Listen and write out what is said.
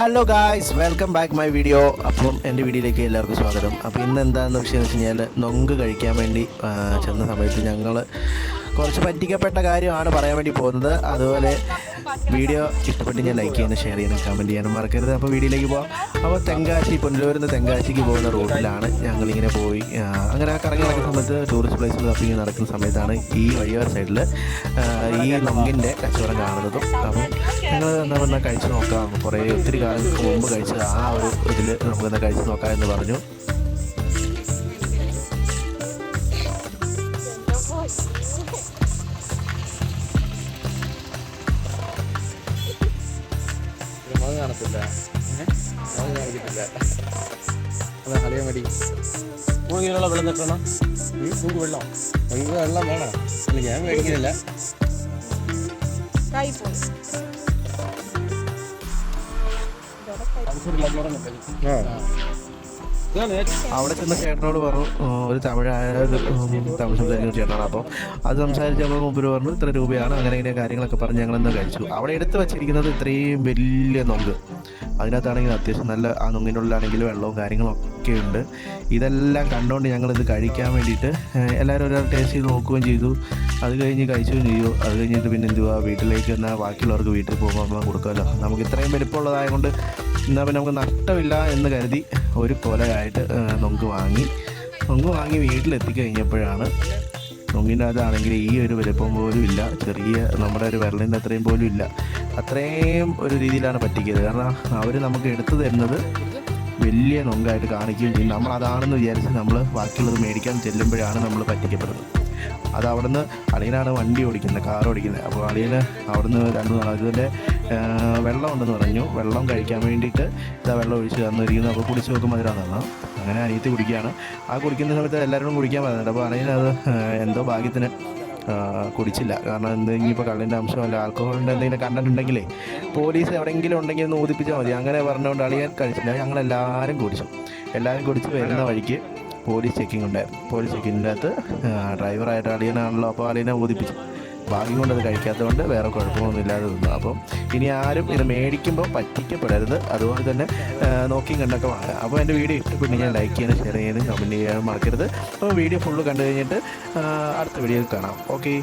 Hello guys welcome back my video അപ്പം എന്റെ വീഡിയോയിലേക്ക് എല്ലാവർക്കും സ്വാഗതം. അപ്പോൾ ഇന്ന് എന്താണെന്ന് എന്ന് വെച്ച് കഴിഞ്ഞാൽ നൊങ്ക് കഴിക്കാൻ വേണ്ടി ചെന്ന സമയത്ത് ഞങ്ങൾ കുറച്ച് പറ്റിക്കപ്പെട്ട കാര്യമാണ് പറയാൻ വേണ്ടി പോകുന്നത്. അതുപോലെ വീഡിയോ ഇഷ്ടപ്പെട്ട് ഞാൻ ലൈക്ക് ചെയ്യാനും ഷെയർ ചെയ്യാനും കമന്റ് ചെയ്യാനും മറക്കരുത്. അപ്പോൾ വീഡിയോയിലേക്ക് പോകാം അപ്പോൾ തെങ്കാശി പുനലൂരിൽ നിന്ന് തെങ്കാശിക്ക് പോകുന്ന റൂട്ടിലാണ് ഞങ്ങളിങ്ങനെ പോയി. അങ്ങനെ കറങ്ങി നടക്കുന്ന സമയത്ത് ടൂറിസ്റ്റ് പ്ലേസിൽ തപ്പി നടക്കുന്ന സമയത്താണ് ഈ വഴിയോര സൈഡിൽ ഈ നൊങ്കിന്റെ കച്ചവടം കാണുന്നതും. അപ്പം എന്താ പറഞ്ഞാൽ കഴിച്ചു നോക്കാം. കുറേ ഒത്തിരി കാലങ്ങൾക്ക് മുമ്പ് കഴിച്ച ആ ഒരു ഇതിൽ നമുക്കെന്താ കഴിച്ചു നോക്കാം എന്ന് പറഞ്ഞു. വെള്ളം നമുക്ക് വെള്ളം. വേണം. ഞാൻ മേടിക്കുന്നില്ല ഏറ്റവും അവിടെ ചെന്ന ചേട്ടനോട് പറഞ്ഞു "ആ, ഒരു തമിഴായ തമിഴ് സംസാരിക്കുന്ന ചേട്ടനാണ് അപ്പോൾ. അത് സംസാരിച്ച് നമ്മൾ മുമ്പിൽ പറഞ്ഞു ഇത്ര രൂപയാണ് അങ്ങനെ ഇങ്ങനെ കാര്യങ്ങളൊക്കെ പറഞ്ഞ് ഞങ്ങൾ എന്താ കഴിച്ചു. അവിടെ എടുത്ത് വെച്ചിരിക്കുന്നത് ഇത്രയും വലിയ നൊങ്ക്. അതിനകത്താണെങ്കിൽ അത്യാവശ്യം നല്ല ആ നൊങ്ങിനുള്ളിലാണെങ്കിലും വെള്ളവും കാര്യങ്ങളും ഒക്കെ ഉണ്ട്. ഇതെല്ലാം കണ്ടുകൊണ്ട് ഞങ്ങളിത് കഴിക്കാൻ വേണ്ടിയിട്ട് എല്ലാവരും ഒരാൾ ടേസ്റ്റ് ചെയ്ത് നോക്കുകയും ചെയ്തു. അത് കഴിഞ്ഞ് കഴിച്ചു ചെയ്യൂ അത് കഴിഞ്ഞിട്ട് പിന്നെ എന്തുവാ വീട്ടിലേക്ക് എന്നാൽ ബാക്കിയുള്ളവർക്ക് വീട്ടിൽ പോകുമ്പോൾ നമ്മൾ കൊടുക്കാമല്ലോ നമുക്ക് ഇത്രയും വലിപ്പമുള്ളതായതുകൊണ്ട് എന്നാൽ പിന്നെ നമുക്ക് നഷ്ടമില്ല എന്ന് കരുതി ഒരു കൊലയായിട്ട് നമുക്ക് വാങ്ങി. നൊങ്ക് വാങ്ങി വീട്ടിലെത്തിക്കഴിഞ്ഞപ്പോഴാണ് നൊങ്ങിന്റെ അതാണെങ്കിൽ ഈ ഒരു വലിപ്പം പോലും ഇല്ല. ചെറിയ നമ്മുടെ ഒരു വിരലിന്റെ അത്രയും പോലും ഇല്ല. അത്രയും ഒരു രീതിയിലാണ് പറ്റിക്കിയത്. കാരണം അവർ നമുക്ക് എടുത്തു തരുന്നത് വലിയ നൊങ്കായിട്ട് കാണിക്കുകയും ചെയ്യും. നമ്മൾ അതാണെന്ന് വിചാരിച്ച് നമ്മൾ ബാക്കിയുള്ളത് മേടിക്കാൻ ചെല്ലുമ്പോഴാണ് നമ്മൾ പറ്റിക്കപ്പെടുന്നത്. അത് അവിടുന്ന് അളിയനാണ് വണ്ടി ഓടിക്കുന്നത് കാർ ഓടിക്കുന്നത്. അപ്പോൾ അളിയന് അവിടുന്ന് രണ്ട് നാളെ ഇതിന്റെ വെള്ളം ഉണ്ടെന്ന് പറഞ്ഞു. വെള്ളം കഴിക്കാൻ വേണ്ടിയിട്ട് ഇതാ വെള്ളം ഒഴിച്ച് തന്നിരിക്കുന്നു. അപ്പോൾ കുടിച്ച് നോക്കുമ്പോൾ അതിലാണ് അങ്ങനെ അനിയത്തി കുടിക്കുകയാണ്. ആ കുടിക്കുന്ന സമയത്ത് എല്ലാവരും കുടിക്കാൻ പറയുന്നുണ്ട് അപ്പോൾ അളിയനത് എന്തോ ഭാഗ്യത്തിന് കുടിച്ചില്ല. കാരണം എന്തെങ്കിലും ഇപ്പോൾ കള്ളിന്റെ അംശമല്ല അല്ല ആൽക്കഹോളിന്റെ എന്തെങ്കിലും കണ്ടിട്ടുണ്ടെങ്കിലേ പോലീസ് എവിടെയെങ്കിലും ഉണ്ടെങ്കിൽ ഒന്ന് ഊതിപ്പിച്ചാൽ മതി. അങ്ങനെ പറഞ്ഞുകൊണ്ട് അളിയാൻ കഴിച്ചില്ല. ഞങ്ങളെല്ലാവരും കുടിച്ചു. എല്ലാവരും കുടിച്ച് വരുന്ന വഴിക്ക് പോലീസ് ചെക്കിംഗ് ഉണ്ടായിരുന്നു പോലീസ് ചെക്കിങ്ങിന്റെ അകത്ത് ഡ്രൈവറായിട്ട് അളിയനാണല്ലോ അപ്പോൾ അളിയനെ ഊതിപ്പിച്ചു. ഭാഗ്യം കൊണ്ട് അത് കഴിക്കാത്തതുകൊണ്ട് വേറെ കുഴപ്പമൊന്നും ഇല്ലാതെ നിന്നു. അപ്പം ഇനി ആരും ഇത് മേടിക്കുമ്പോൾ പറ്റിക്കപ്പെടരുത്. അതുപോലെ തന്നെ നോക്കിയും കണ്ടൊക്കെ വാങ്ങുക അപ്പോൾ എന്റെ വീഡിയോ ഇഷ്ടപ്പെട്ടെങ്കിൽ ലൈക്ക് ചെയ്യാനും ഷെയർ ചെയ്യാനും കമന്റ് ചെയ്യാനും മറക്കരുത്. അപ്പോൾ വീഡിയോ ഫുള്ള് കണ്ടു കഴിഞ്ഞിട്ട് അടുത്ത വീഡിയോയിൽ കാണാം. ഓക്കെ